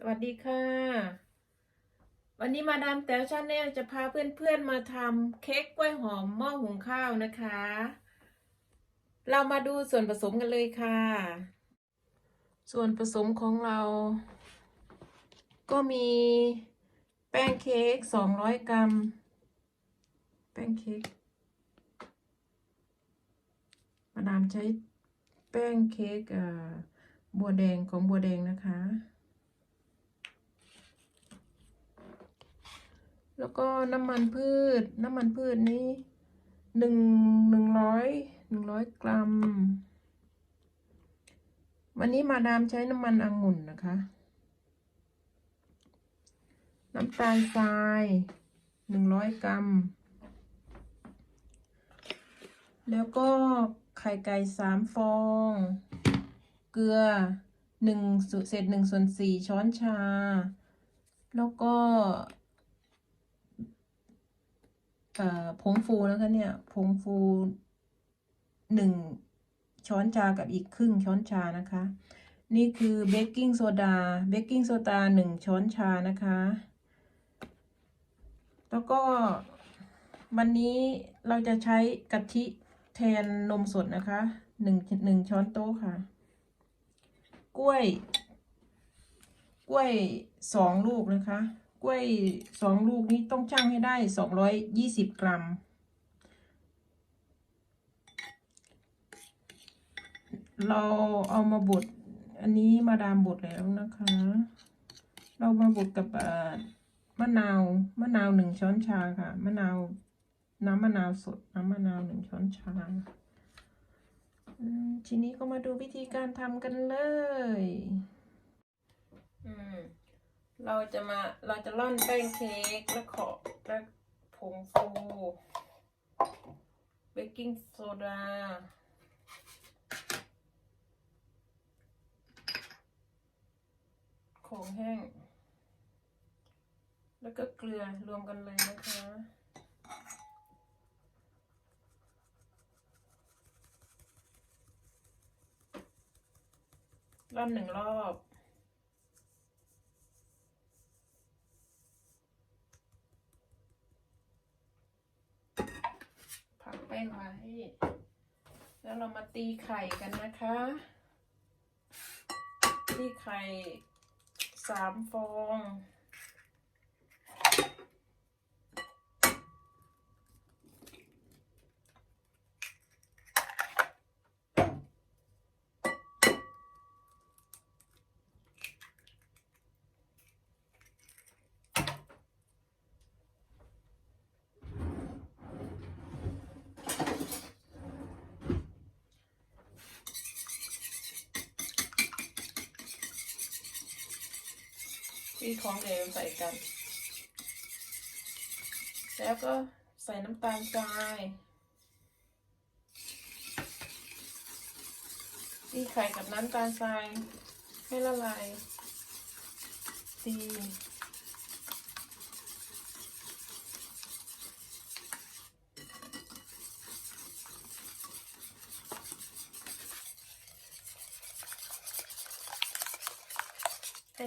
สวัสดีค่ะ วันนี้มาดามแต๋วชาแนลจะพาเพื่อนๆมาทำเค้กกล้วยหอมหม้อหุงข้าวนะคะ เรามาดูส่วนผสมกันเลยค่ะ ส่วนผสมของเรา ก็มีแป้งเค้ก200กรัม แป้งเค้กมาดามใช้แป้งเค้กอ่อบัวแดงของบัวแดงนะคะ แล้วก็น้ำมันพืช น้ำมันพืชนี้หนึ่งหนึ่งร้อยหนึ่งร้อยกรัม วันนี้มาดามใช้น้ำมันองุ่นนะคะ น้ำตาลทรายหนึ่งร้อยกรัม แล้วก็ไข่ไก่สามฟอง เกลือหนึ่งเศษหนึ่งส่วนสี่ช้อนชา แล้วก็ ผงฟูนะคะเนี่ยผงฟูหนึ่งช้อนชากับอีกครึ่งช้อนชานะคะ นี่คือเบกกิ้งโซดาเบกกิ้งโซดาหนึ่งช้อนชานะคะ แล้วก็วันนี้เราจะใช้กะทิแทนนมสดนะคะหนึ่งหนึ่งช้อนโต๊ะค่ะ กล้วย กล้วยสองลูกนะคะ กล้วยสองลูกนี้ต้องชั่งให้ได้สองร้อยยี่สิบกรัม เราเอามาบดอันนี้มาดามบดแล้วนะคะ เรามาบดกับมะนาวมะนาวหนึ่งช้อนชาค่ะมะนาวน้ำมะนาวสดน้ำมะนาวหนึ่งช้อนชาทีนี้ก็มาดูวิธีการทำกันเลย อืม เราจะมาเราจะร่อนแป้งเค้กและขอและผงฟูเบกกิ้งโซดาของแห้ง แล้วก็เกลือรวมกันเลยนะคะร่อนหนึ่งรอบ แป้งไว้แล้วเรามาตีไข่กันนะคะ ตีไข่สามฟอง ตีของเหลวใส่กัน แล้วก็ใส่น้ำตาลทรายตีไข่กับน้ำตาลทรายให้ละลายตี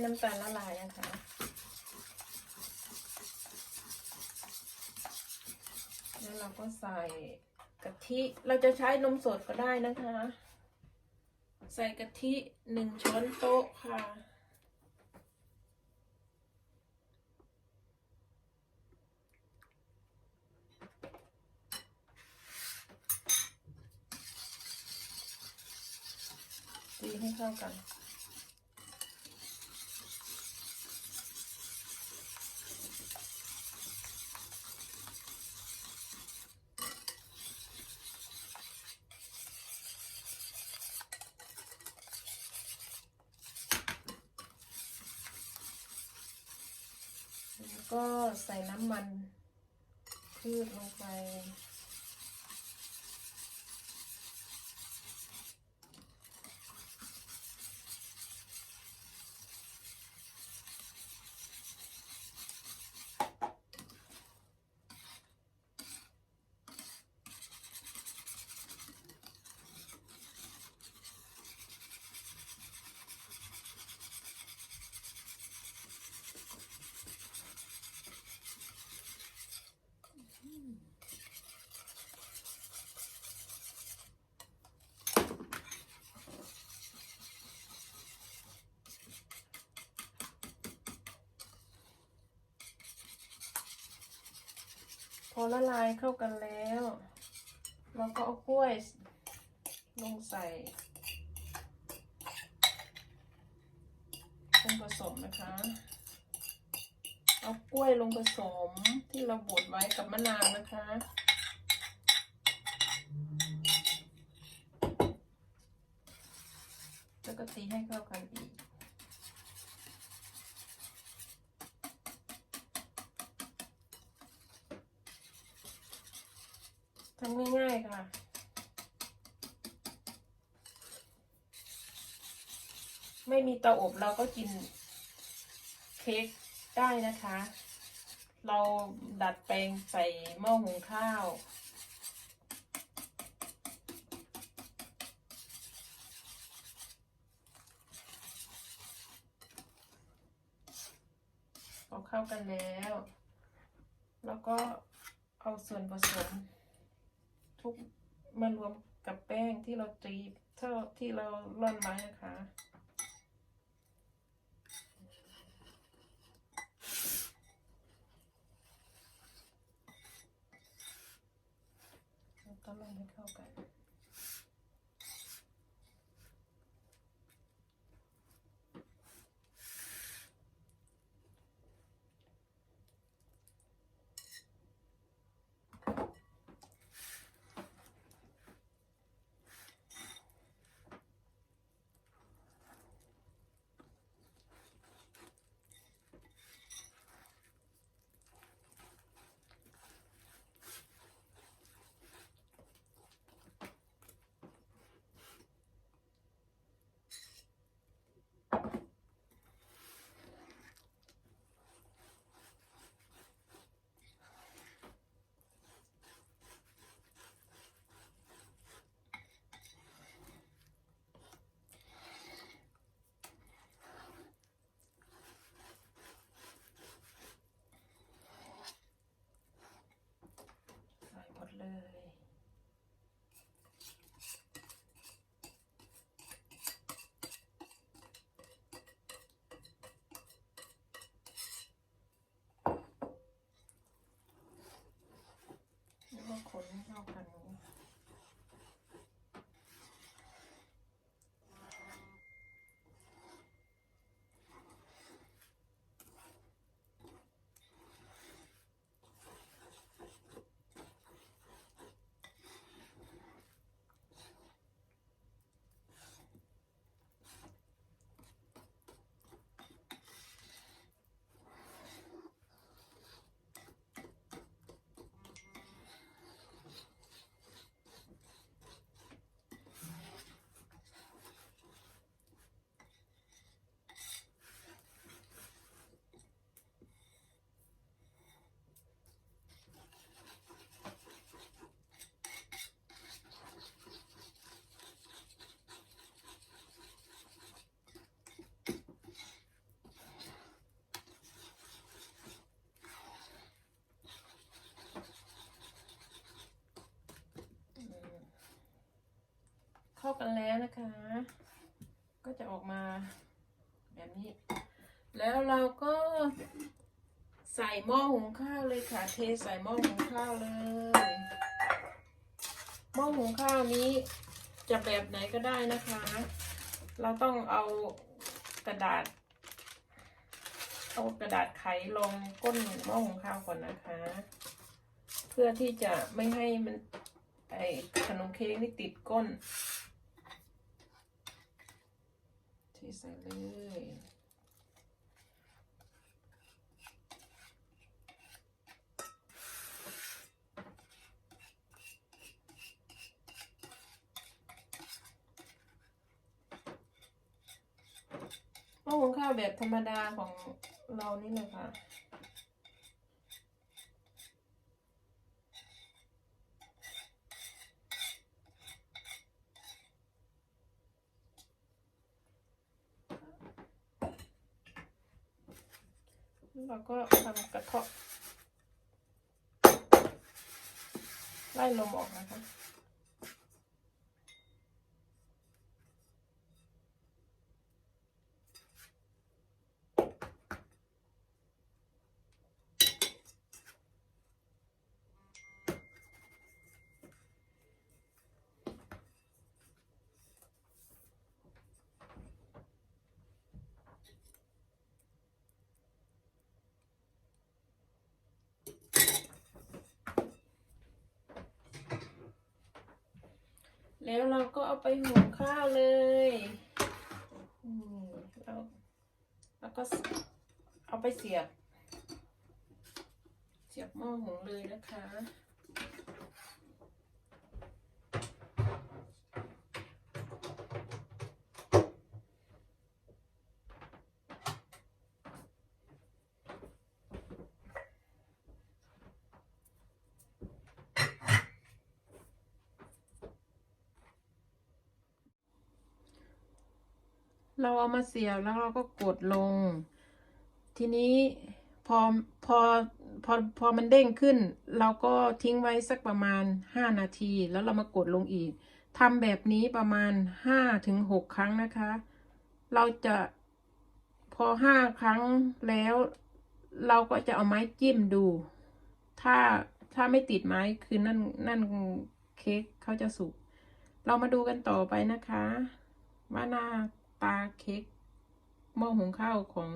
น้ำตาลละลายนะคะแล้วเราก็ใส่กะทิเราจะใช้นมสดก็ได้นะคะ ใส่กะทิหนึ่งช้อนโต๊ะค่ะตีให้เข้ากัน ก็ใส่น้ำมันพืชลงไป อละลายเข้ากันแล้ว เราก็เอากล้วยลงใส่ลงผสมนะคะ เอากล้วยลงผสมที่เราบดไว้กับมะนาวนะคะ แล้วก็ตีให้เข้ากันอีก ทำง่ายๆค่ะ ไม่มี เตาอบเราก็กินเค้กได้นะคะ เราดัดแปลงใส่หม้อหุงข้าวพอาเข้ากันแล้ว แล้วก็เอาส่วนผสม ทุกมารวมกับแป้งที่เราตีเท่าที่เราร่อนไว้นะคะ แล้วก็ล ก็คนให้ เข้ากันเข้ากันแล้วนะคะ ก็จะออกมาแบบนี้ แล้วเราก็ใส่หม้อหุงข้าวเลยค่ะ เทใส่หม้อหุงข้าวเลย หม้อหุงข้าวนี้จะแบบไหนก็ได้นะคะ เราต้องเอากระดาษ เอากระดาษไขลงก้นหม้อหุงข้าวก่อนนะคะ เพื่อที่จะไม่ให้มันไอขนมเค้กนี่ติดก้น เทใส่เลยหม้อหุงข้าวแบบธรรมดาของเรานี่เลยค่ะ เราก็ทำกระเทาะไล่ลมออกนะคะ แล้วเราก็เอาไปหุงข้าวเลยอืมแล้วแล้วก็เอาไปเสียบ เสียบหม้อหุงเลยนะคะ เราเอามาเสียบแล้วเราก็กดลง ทีนี้พอพอพอพอมันเด้งขึ้น เราก็ทิ้งไว้สักประมาณห้านาที แล้วเรามากดลงอีกทำแบบนี้ประมาณห้าถึงหกครั้งนะคะ เราจะพอห้าครั้งแล้ว เราก็จะเอาไม้จิ้มดู ถ้าถ้าไม่ติดไม้คือนั่นนั่นเค้กเขาจะสุก เรามาดูกันต่อไปนะคะ ว่าหน้า ตาเค้กหม้อหุงข้าวของ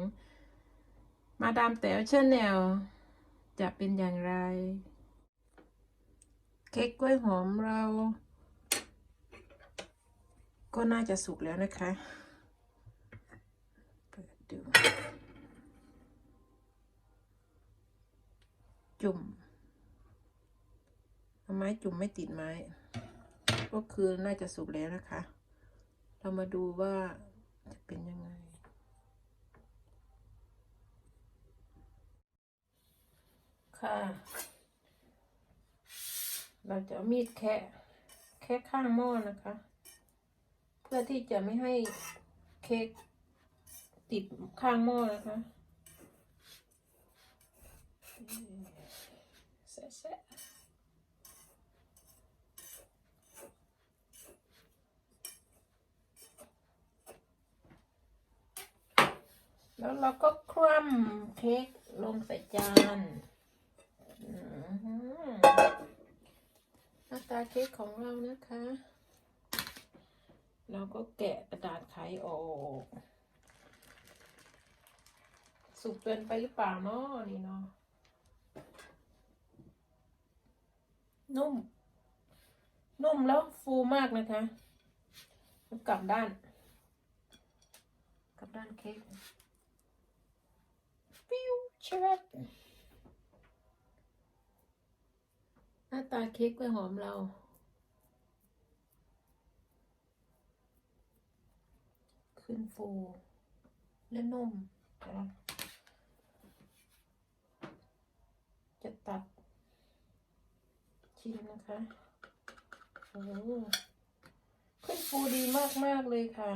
มาดามแต๋วเชนแนลจะเป็นอย่างไร เค้กกล้วยหอมเรา ก็น่าจะสุกแล้วนะคะเปิดดูจุ่มเอาไม้จุ่มไม่ติดไม้ ก็คือน่าจะสุกแล้วนะคะ เรามาดูว่า จะเป็นยังไง ค่ะ เราจะมีดแคะแค่ข้างหม้อนะคะ เพื่อที่จะไม่ให้เค้กติดข้างหม้อนะคะแซะ แล้วเราก็คว่ำเค้กลงใส่จานหน้าตาเค้กของเรานะคะ เราก็แกะกระดาษไขออก สุกเกินไปหรือเปล่าเนาะนี่เนาะนุ่ม นุ่มแล้วฟูมากนะคะ กลับด้าน กลับด้านเค้ก ปิ้วเชิดหน้าตาเค้กกล้วยหอมเรา ขึ้นฟูและนุ่มจะตัดชิมนะคะโอ้ขึ้นฟูดีมาก ๆ เลยค่ะ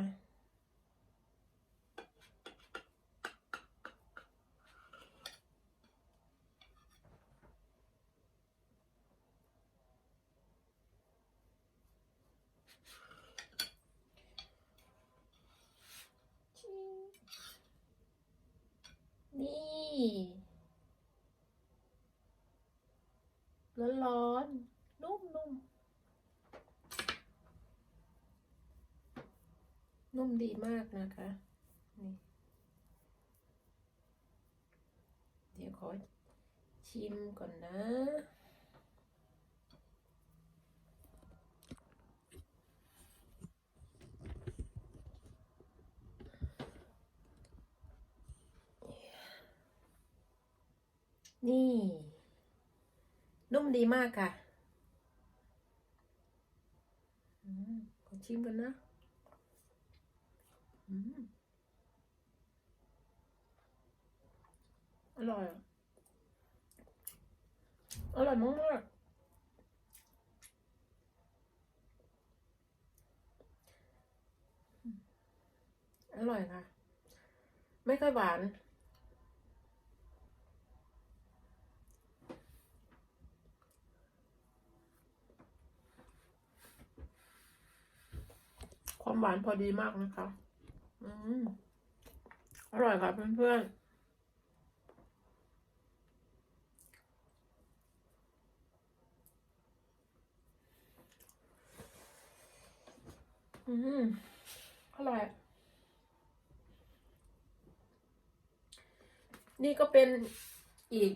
นี่ ร้อนร้อนๆ นุ่มนุ่มนุ่มดีมากนะคะ นี่ เดี๋ยวขอชิมก่อนนะนี่ นุ่มดีมากค่ะอืมขอชิมกันนะอืมอร่อย อร่อยมากๆอร่อยค่ะ ไม่ค่อยหวาน ความหวานพอดีมากนะคะ อืมอร่อยค่ะเพื่อนๆอืมอร่อย นี่ก็เป็นอีก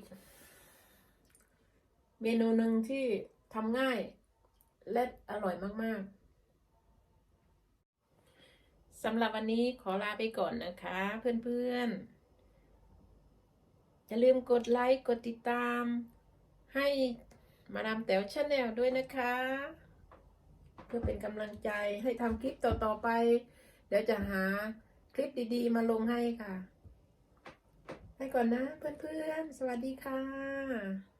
เมนูหนึ่งที่ทำง่าย และอร่อยมาก ๆ สำหรับวันนี้ขอลาไปก่อนนะคะ เพื่อนๆ อย่าลืมกดไลค์ กดติดตาม ให้มาดามแต๋วชาแนลด้วยนะคะ เพื่อเป็นกำลังใจให้ทำคลิปต่อๆไป เดี๋ยวจะหาคลิปดีๆ มาลงให้ค่ะ ไปก่อนนะเพื่อนๆ สวัสดีค่ะ